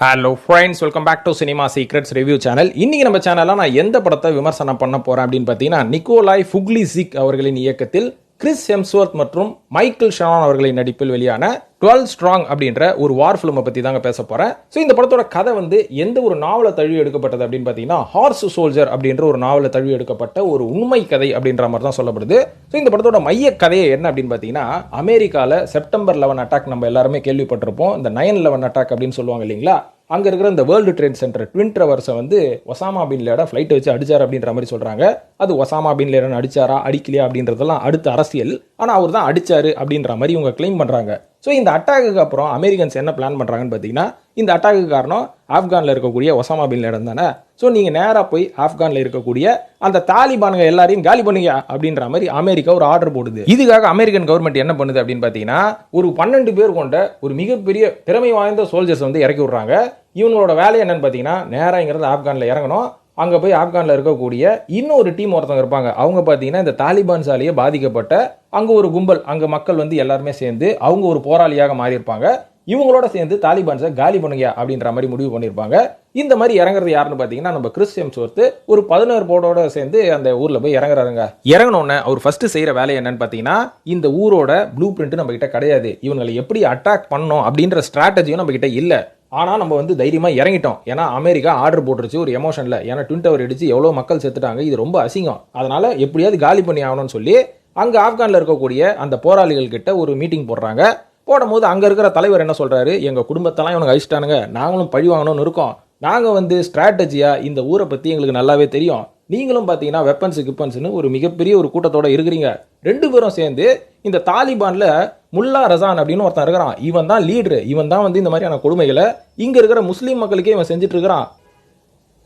Hello friends welcome back to cinema secrets review channel இன்றைக்கி நம்ம சேனலில் நான் எந்த படத்தை விமர்சனம் பண்ண போறேன் அப்படின்னு பார்த்தீங்கன்னா நிக்கோலாய் ஃபுக்லி சிக் அவர்களின் இயக்கத்தில் கிறிஸ் ஹெம்ஸ்வர்த் மற்றும் மைக்கேல் ஷான் அவர்களின் நடிப்பில் வெளியான டுவெல் ஸ்ட்ராங் அப்படின்ற ஒரு வார் ஃபிலிமை பற்றி தாங்க பேச போகிறேன் ஸோ இந்த படத்தோட கதை வந்து எந்த ஒரு நாவலை தழுவி எடுக்கப்பட்டது அப்படின்னு பார்த்தீங்கன்னா ஹார்ஸ் சோல்ஜர் அப்படின்ற ஒரு நாவலை தழுவி எடுக்கப்பட்ட ஒரு உண்மை கதை அப்படின்ற மாதிரி தான் சொல்லப்படுது. ஸோ இந்த படத்தோட மைய கதையை என்ன அப்படின்னு பார்த்தீங்கன்னா அமெரிக்காவில் செப்டம்பர் லெவன் அட்டாக் நம்ம எல்லாருமே கேள்விப்பட்டிருப்போம். இந்த நைன் லெவன் அட்டாக் அப்படின்னு சொல்லுவாங்க இல்லைங்களா? அங்கே இருக்கிற இந்த வேர்ல்டு ட்ரேட் சென்டர் ட்வின் டவர்ஸை வந்து ஒசாமா பின் லேடன் ஃப்ளைட் வச்சு அடிச்சார் அப்படின்ற மாதிரி சொல்கிறாங்க அது ஒசாமா பின் லேடன் அடிச்சாரா அடிக்கலையா அப்படின்றதெல்லாம் அடுத்த அரசியல். ஆனால் அவர் தான் அடிச்சார் அப்படின்ற மாதிரி இவங்க க்ளைம் பண்ணுறாங்க ஸோ இந்த அட்டாக்கு அப்புறம் அமெரிக்கன்ஸ் என்ன பிளான் பண்ணுறாங்கன்னு பார்த்தீங்கன்னா இந்த அட்டாக்கு காரணம் ஆப்கானில் இருக்கக்கூடிய ஒசாமா பின் லேடன் தானே. ஸோ நீங்கள் நேராக போய் ஆப்கானில் இருக்கக்கூடிய அந்த தாலிபானுங்க எல்லாரையும் காலி பண்ணுங்க அப்படின்ற மாதிரி அமெரிக்கா ஒரு ஆர்டர் போடுது. இதுக்காக அமெரிக்கன் கவர்மெண்ட் என்ன பண்ணுது அப்படின்னு பார்த்தீங்கன்னா ஒரு பன்னெண்டு பேர் கொண்ட ஒரு மிகப்பெரிய திறமை வாய்ந்த சோல்ஜர்ஸ் வந்து இறக்கி விட்றாங்க. இவங்களோட வேலை என்னன்னு பார்த்தீங்கன்னா நேராக இங்கிறது ஆப்கானில் இறங்கணும். அங்கே போய் ஆப்கானில் இருக்கக்கூடிய இன்னொரு டீம் ஒருத்தவங்க இருப்பாங்க. அவங்க பார்த்தீங்கன்னா இந்த தாலிபான்ஸாலேயே பாதிக்கப்பட்ட அங்கே ஒரு கும்பல் அங்கே மக்கள் வந்து எல்லாருமே சேர்ந்து அவங்க ஒரு போராளியாக மாறியிருப்பாங்க. இவங்களோட சேர்ந்து தாலிபான்ஸை காலி பண்ணுங்க அப்படின்ற மாதிரி முடிவு பண்ணியிருப்பாங்க. இந்த மாதிரி இறங்குறது யாருன்னு பார்த்தீங்கன்னா நம்ம கிறிஸ்டியம் சோர்த்து ஒரு பதினோரு போர்டோட சேர்ந்து அந்த ஊரில் போய் இறங்குறாருங்க. இறங்கினோடனே அவர் ஃபஸ்ட்டு செய்கிற வேலை என்னன்னு பார்த்தீங்கன்னா இந்த ஊரோட ப்ளூ பிரிண்ட் நம்மக்கிட்ட கிடையாது. இவங்களை எப்படி அட்டாக் பண்ணணும் அப்படின்ற ஸ்ட்ராட்டஜியும் நம்மக்கிட்ட இல்லை. ஆனால் நம்ம வந்து தைரியமாக இறங்கிட்டோம். ஏன்னா அமெரிக்கா ஆர்டர் போட்டுருச்சு ஒரு எமோஷனில் ஏன்னா ட்வின் டவர் அடிச்சு எவ்வளோ மக்கள் செத்துட்டாங்க இது ரொம்ப அசிங்கம். அதனால் எப்படியாவது காலி பண்ணி ஆகணும்னு சொல்லி அங்கே ஆப்கானில் இருக்கக்கூடிய அந்த போராளிகள் கிட்ட ஒரு மீட்டிங் போடுறாங்க. போடும்போது அங்கே இருக்கிற தலைவர் என்ன சொல்கிறாரு எங்கள் குடும்பத்தெல்லாம் இவனுக்கு அழிச்சிட்டானுங்க. நாங்களும் பழி வாங்கணும்னு இருக்கோம். நாங்கள் வந்து ஸ்ட்ராட்டஜியாக இந்த ஊரை பற்றி எங்களுக்கு நல்லாவே தெரியும். நீங்களும் பார்த்தீங்கன்னா வெப்பன்ஸு கிப்பன்ஸ்னு ஒரு மிகப்பெரிய ஒரு கூட்டத்தோட இருக்கிறீங்க. ரெண்டு பேரும் சேர்ந்து இந்த தாலிபானில் முல்லா ரசான் அப்படின்னு ஒருத்தன் இருக்கிறான். இவன் தான் லீடரு இவன் தான் வந்து இந்த மாதிரியான கொடுமைகளை இங்கே இருக்கிற முஸ்லீம் மக்களுக்கே இவன் செஞ்சுட்டு இருக்கிறான்.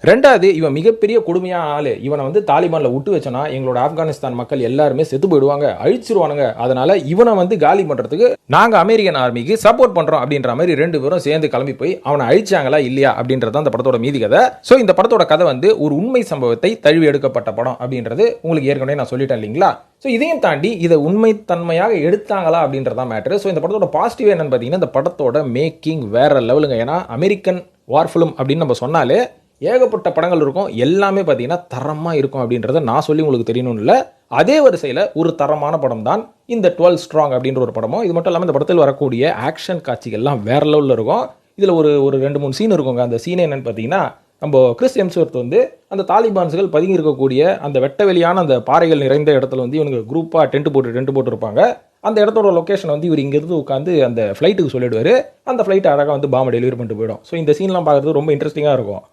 ரெண்டாவது இவன் மிகப்பெரிய கொடுமையான ஆளு. இவனை வந்து தாலிபானில் விட்டு வச்சனா எங்களோட ஆப்கானிஸ்தான் மக்கள் எல்லாருமே செத்து போயிடுவாங்க அழிச்சிருவானுங்க. அதனால இவனை வந்து காலி பண்ணுறதுக்கு நாங்கள் அமெரிக்கன் ஆர்மிக்கு சப்போர்ட் பண்ணுறோம் அப்படின்ற மாதிரி ரெண்டு பேரும் சேர்ந்து கிளம்பி போய் அவனை அழிச்சாங்களா இல்லையா அப்படின்றது அந்த படத்தோட மீதி கதை. ஸோ இந்த படத்தோட கதை வந்து ஒரு உண்மை சம்பவத்தை தழுவி எடுக்கப்பட்ட படம் அப்படின்றது உங்களுக்கு ஏற்கனவே நான் சொல்லிட்டேன் இல்லைங்களா? ஸோ இதையும் தாண்டி இதை உண்மைத்தன்மையாக எடுத்தாங்களா அப்படின்றதான் மேட்ரு ஸோ இந்த படத்தோட பாசிட்டிவ் என்னன்னு பார்த்தீங்கன்னா இந்த படத்தோட மேக்கிங் வேற லெவலுங்க ஏன்னா அமெரிக்கன் வார் ஃபிலிம் அப்படின்னு நம்ம சொன்னாலே ஏகப்பட்ட படங்கள் இருக்கும். எல்லாமே பார்த்தீங்கன்னா தரமாக இருக்கும் அப்படின்றத நான் சொல்லி உங்களுக்கு தெரியணும்னு இல்லை. அதே வரிசையில் ஒரு தரமான படம் தான் இந்த டுவெல் ஸ்ட்ராங் அப்படின்ற ஒரு படமும் இது மட்டும் இல்லாமல் இந்த படத்தில் வரக்கூடிய ஆக்ஷன் காட்சிகள்லாம் வேற லெவலில் இருக்கும். இதில் ஒரு ஒரு ரெண்டு மூணு சீன் இருக்குங்க. அந்த சீன் என்னென்னு பார்த்தீங்கன்னா நம்ம கிறிஸ் எம்ஸ்வர்த் வந்து அந்த தாலிபான்ஸ்கள் பதுங்கி இருக்கக்கூடிய அந்த வெட்ட வெளியான அந்த பாறைகள் நிறைந்த இடத்துல வந்து இவனுக்கு குரூப்பாக டென்ட் போட்டு டென்ட் போட்டுருப்பாங்க. அந்த இடத்தோட லொக்கேஷன் வந்து இவர் இங்கேருந்து உட்காந்து அந்த ஃப்ளைட்டுக்கு சொல்லிடுவார். அந்த ஃப்ளைட் அழகாக வந்து பாம்பை டெலிவரி பண்ணிட்டு போயிடும். ஸோ இந்த சீன்லாம் பார்க்குறது ரொம்ப இன்ட்ரெஸ்டிங்காக இருக்கும்.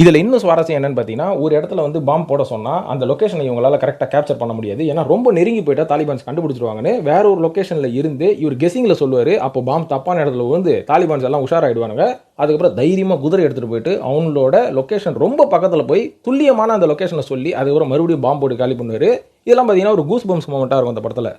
இதில் இன்னும் சுவாரஸ்யம் என்னன்னு பார்த்தீங்கன்னா ஒரு இடத்துல வந்து பாம்பு போட சொன்னால் அந்த லொக்கேஷனை இவங்களால் கரெக்டாக கேப்சர் பண்ண முடியாது. ஏன்னா ரொம்ப நெருங்கி போயிட்டால் தாலிபான்ஸ் கண்டுபிடிச்சிருவாங்கன்னு வேற ஒரு லொக்கேஷனில் இருந்து இவர் கெஸிங்கில் சொல்லுவார். அப்போ பாம்பு தப்பான இடத்துல வந்து தாலிபான்ஸ் எல்லாம் உஷாராயிடுவானுங்க. அதுக்கப்புறம் தைரியமாக குதிரை எடுத்துகிட்டு போயிட்டு அவங்களோட லொக்கேஷன் ரொம்ப பக்கத்தில் போய் துல்லியமான அந்த லொக்கேஷனை சொல்லி அதுக்கப்புறம் மறுபடியும் பாம்பு போட்டு காலி பண்ணுவார். இதெல்லாம் பார்த்தீங்கன்னா ஒரு கூஸ் பம்ஸ் மூமெண்ட்டாக இருக்கும் அந்த படத்தில்.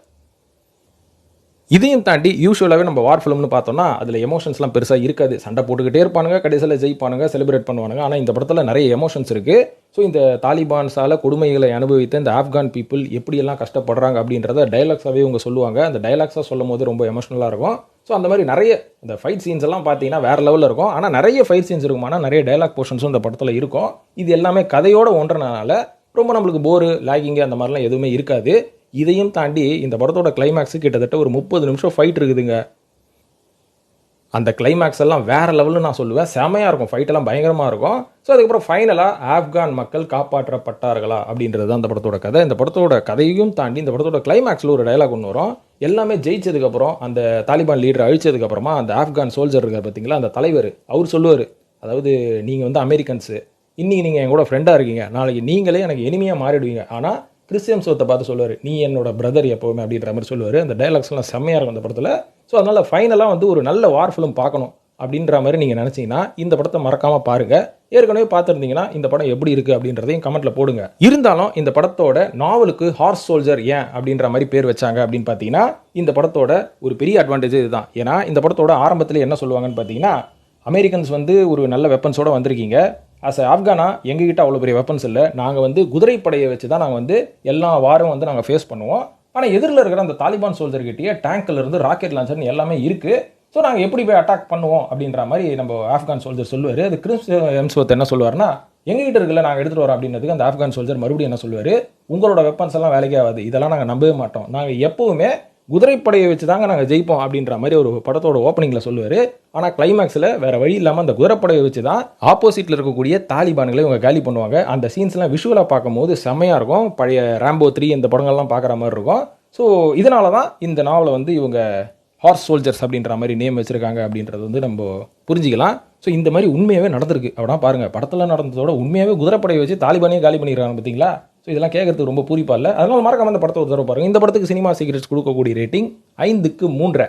இதையும் தாண்டி யூஸ்வலாகவே நம்ம வார் ஃபிலிம்னு பார்த்தோம்னா அதில் எமோஷன்ஸ்லாம் பெருசாக இருக்காது. சண்டை போட்டுக்கிட்டே இருப்பானுங்க கடைசியில் ஜெயிப்பானுங்க செலிப்ரேட் பண்ணுவானுங்க. ஆனால் இந்த படத்தில் நிறைய எமோஷன்ஸ் இருக்குது ஸோ இந்த தாலிபான்ஸால் கொடுமைகளை அனுபவித்த இந்த ஆப்கான் பீப்புள் எப்படியெல்லாம் கஷ்டப்படுறாங்க அப்படின்றத டைலாக்ஸாகவே இவங்க சொல்லுவாங்க. அந்த டைலாக்ஸாக சொல்லும் போது ரொம்ப எமோஷனலாக இருக்கும். ஸோ அந்த மாதிரி நிறைய இந்த ஃபைட் சீன்ஸ் எல்லாம் பார்த்தீங்கன்னா வேறு லெவலில் இருக்கும். ஆனால் நிறைய ஃபைட் சீன்ஸ் இருக்குமானா நிறைய டைலாக் போர்ஷன்ஸும் இந்த படத்தில் இருக்கும். இது எல்லாமே கதையோட ஒன்றனால ரொம்ப நம்மளுக்கு போரு லாகிங்கு அந்த மாதிரிலாம் எதுவுமே இருக்காது. இதையும் தாண்டி இந்த படத்தோட கிளைமேக்ஸ் கிட்டத்தட்ட ஒரு முப்பது நிமிஷம் ஃபைட் இருக்குதுங்க. அந்த கிளைமேக்ஸ் எல்லாம் வேற லெவலில் நான் சொல்லுவேன். செமையாக இருக்கும். ஃபைட் எல்லாம் பயங்கரமாக இருக்கும். ஸோ அதுக்கப்புறம் ஃபைனலாக ஆப்கான் மக்கள் காப்பாற்றப்பட்டார்களா அப்படின்றது தான் அந்த படத்தோட கதை. இந்த படத்தோட கதையும் தாண்டி இந்த படத்தோட கிளைமேக்ஸில் ஒரு டைலாக் ஒன்று வரும். எல்லாமே ஜெயிச்சதுக்கப்புறம் அந்த தாலிபான் லீடர் அழிச்சதுக்கப்புறமா அந்த ஆப்கான் சோல்ஜர் இருக்கார் பார்த்தீங்களா அந்த தலைவர் அவர் சொல்லுவார். அதாவது நீங்கள் வந்து அமெரிக்கன்ஸு இன்றைக்கி நீங்கள் என் கூட ஃப்ரெண்டாக இருக்கீங்க. நாளைக்கு நீங்களே எனக்கு எனிமையாக மாறிடுவீங்க. ஆனால் கிறிஸ்டியம் சோத்தை பார்த்து சொல்லுவார் நீ என்னோட பிரதர் எப்போவுமே அப்படின்ற மாதிரி சொல்லுவார். அந்த டைலாக்ஸ்லாம் செம்மையாக இருக்கும் அந்த படத்தில். ஸோ அதனால் ஃபைனலாக வந்து ஒரு நல்ல வார் ஃபிலிம் பார்க்கணும் அப்படின்ற மாதிரி நீங்கள் நினச்சிங்கன்னா இந்த படத்தை மறக்காமல் பாருங்கள் ஏற்கனவே பார்த்துருந்தீங்கன்னா இந்த படம் எப்படி இருக்குது அப்படின்றதையும் கமெண்ட்டில் போடுங்க. இருந்தாலும் இந்த படத்தோட நாவலுக்கு ஹார்ஸ் சோல்ஜர் ஏன் அப்படின்ற மாதிரி பேர் வச்சாங்க அப்படின்னு பார்த்தீங்கன்னா இந்த படத்தோட ஒரு பெரிய அட்வான்டேஜ் இதுதான் ஏன்னா இந்த படத்தோட ஆரம்பத்தில் என்ன சொல்லுவாங்கன்னு பார்த்தீங்கன்னா அமெரிக்கன்ஸ் வந்து ஒரு நல்ல வெப்பன்ஸோட வந்திருக்கீங்க. அஸ் ஆப்கானா எங்ககிட்ட அவ்வளோ பெரிய வெப்பன்ஸ் இல்லை. நாங்கள் வந்து குதிரைப்படையை வச்சு தான் நாங்கள் வந்து எல்லா வாரம் வந்து நாங்கள் ஃபேஸ் பண்ணுவோம். ஆனால் எதிரில் இருக்கிற அந்த தாலிபான் சோல்ஜர்கிட்டயே டேங்க்ல இருந்து ராக்கெட் லான்ச்சர்னு எல்லாமே இருக்குது ஸோ நாங்கள் எப்படி போய் அட்டாக் பண்ணுவோம் அப்படின்ற மாதிரி நம்ம ஆப்கான் சோல்ஜர் சொல்லுவார். அது கிறிஸ் எம்ஸ்வத் என்ன சொல்லுவார்னா எங்ககிட்ட இருக்கல நாங்கள் எடுத்துகிட்டு வரோம் அப்படின்றதுக்கு அந்த ஆப்கான் சோல்ஜர் மறுபடியும் என்ன சொல்லுவார்? உங்களோட வெப்பன்ஸ் எல்லாம் வேலைக்கே ஆகாது. இதெல்லாம் நாங்கள் நம்பவே மாட்டோம். நாங்கள் எப்போவுமே குதிரைப்படையை வச்சு தாங்க நாங்கள் ஜெயிப்போம் அப்படின்ற மாதிரி ஒரு படத்தோட ஓப்பனிங்கில் சொல்லுவார். ஆனால் கிளைமேக்ஸில் வேறு வழி இல்லாமல் அந்த குதிரைப்படையை வச்சு தான் ஆப்போசிட்டில் இருக்கக்கூடிய தாலிபான்களை இவங்க காலி பண்ணுவாங்க. அந்த சீன்ஸ்லாம் விஷுவலாக பார்க்கும்போது செம்மையாக இருக்கும். பழைய ரேம்போ த்ரீ இந்த படங்கள்லாம் பார்க்குற மாதிரி இருக்கும். ஸோ இதனால தான் இந்த நாவலை வந்து இவங்க ஹார்ஸ் சோல்ஜர்ஸ் அப்படின்ற மாதிரி நேம் வச்சுருக்காங்க அப்படின்றது வந்து நம்ம புரிஞ்சிக்கலாம். ஸோ இந்த மாதிரி உண்மையாகவே நடந்திருக்கு. அப்படின்னா பாருங்கள் படத்தில் நடந்ததோட உண்மையாகவே குதிரைப்படையை வச்சு தாலிபானையும் காலி பண்ணிடுறாங்க பார்த்தீங்களா? ஸோ இதெல்லாம் கேட்கறதுக்கு ரொம்ப பூரிப்பா இல்லை. அதனால மறக்காம இந்த படத்தை ஒரு தடவை பாருங்க. இந்த படத்துக்கு சினிமா சீக்ரெட்ஸ் கொடுக்கக்கூடிய ரேட்டிங் ஐந்துக்கு மூன்றரை.